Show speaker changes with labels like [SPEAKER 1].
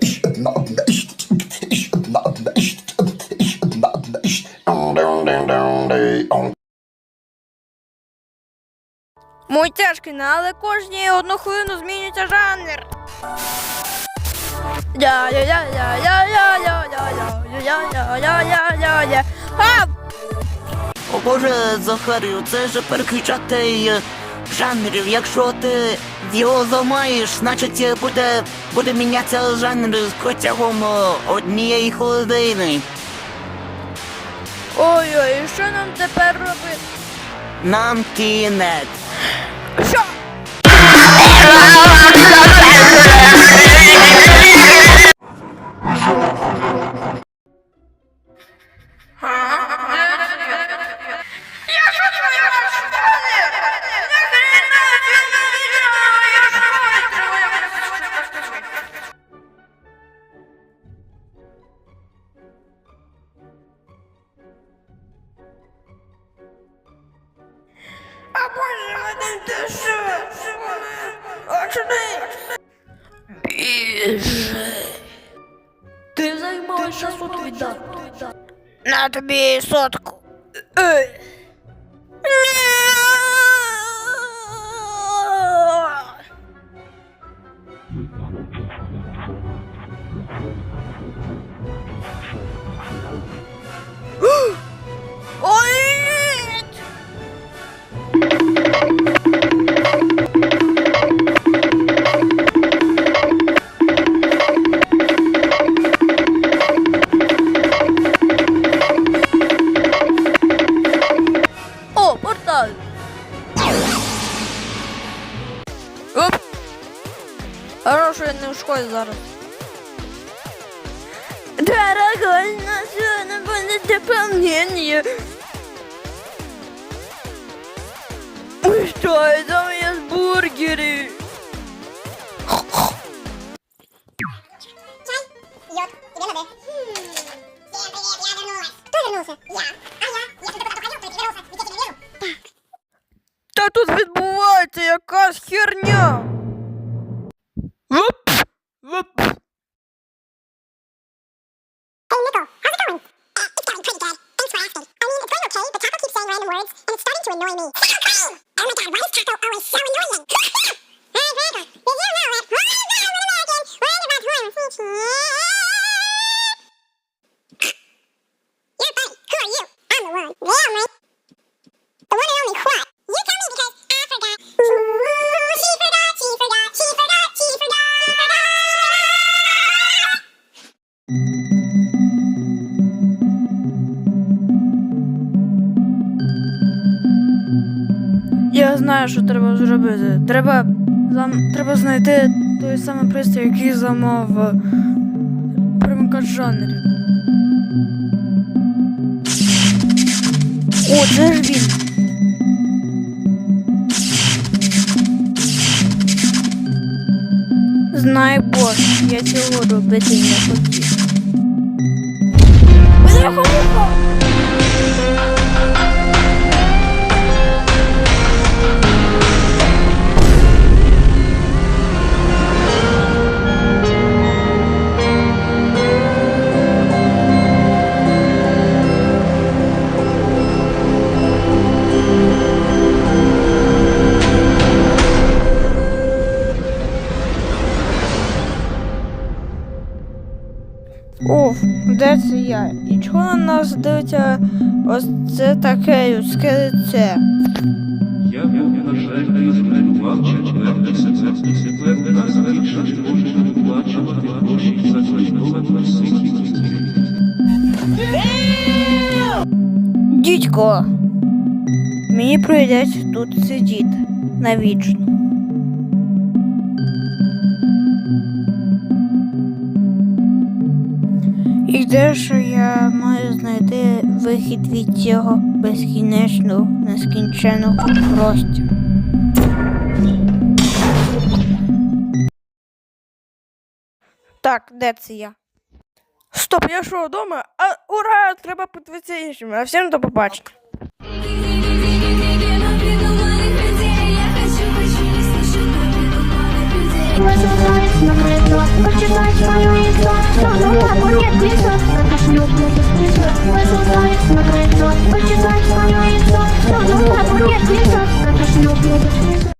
[SPEAKER 1] Ich одна, одна, ich, ich одна, одна, ich, ich одна, одна, ich. Мой
[SPEAKER 2] тяжкий, але кожні одну хвилину змінюється жанр.
[SPEAKER 3] О Боже, Захарію, це ж перекричати. Е, жанрів. Якщо ти його зламаєш, значить е, буде, буде мінятися жанр протягом е, однієї хвилини.
[SPEAKER 2] Ой-ой, що нам тепер робити?
[SPEAKER 3] Нам кінець.
[SPEAKER 2] Що? Біжи! Очни! Ти займаєшся сот віддати. На тобі сотку. Ей! Хорошо, я не в школі зараз. Дорогой, на сегодня будет дополнение. Что это у меня с бургеры?
[SPEAKER 4] Чай, йод, тебе надо. Всем привет, я вернулась. Кто вернулся? Я. А я? Я тут только ходил, кто вернулся. Ведь я тебя вижу. Так.
[SPEAKER 2] Та тут відбувається якась херня. Whoops.
[SPEAKER 4] Oh, Nickel, how's it going? Uh, it's going pretty good. Thanks for asking. I mean, it's going okay, but Taco keeps saying random words, and it's starting to annoy me. oh my god, why is Taco always so annoying?
[SPEAKER 2] знаю, що треба зробити. Треба зам... треба знайти той самий пристрій, який зламав е, примикач жанрів. О, це ж він. Знай Бог, я цього робити не хотів. Оф, де це я? І чого на нас дивиться ось це таке людське лице?
[SPEAKER 5] Я зруйнував можна гроші за.
[SPEAKER 2] Дідько, мені прийдеться тут сидіти навічно. І де ж я маю знайти вихід від цього безкінечного, нескінченого простіру? Так, де це я? Стоп, я що вдома? А ура! Треба подивитися іншими. А всім до побачення.
[SPEAKER 6] Почитай свое яйцо,
[SPEAKER 4] на кошелек, на кошелек.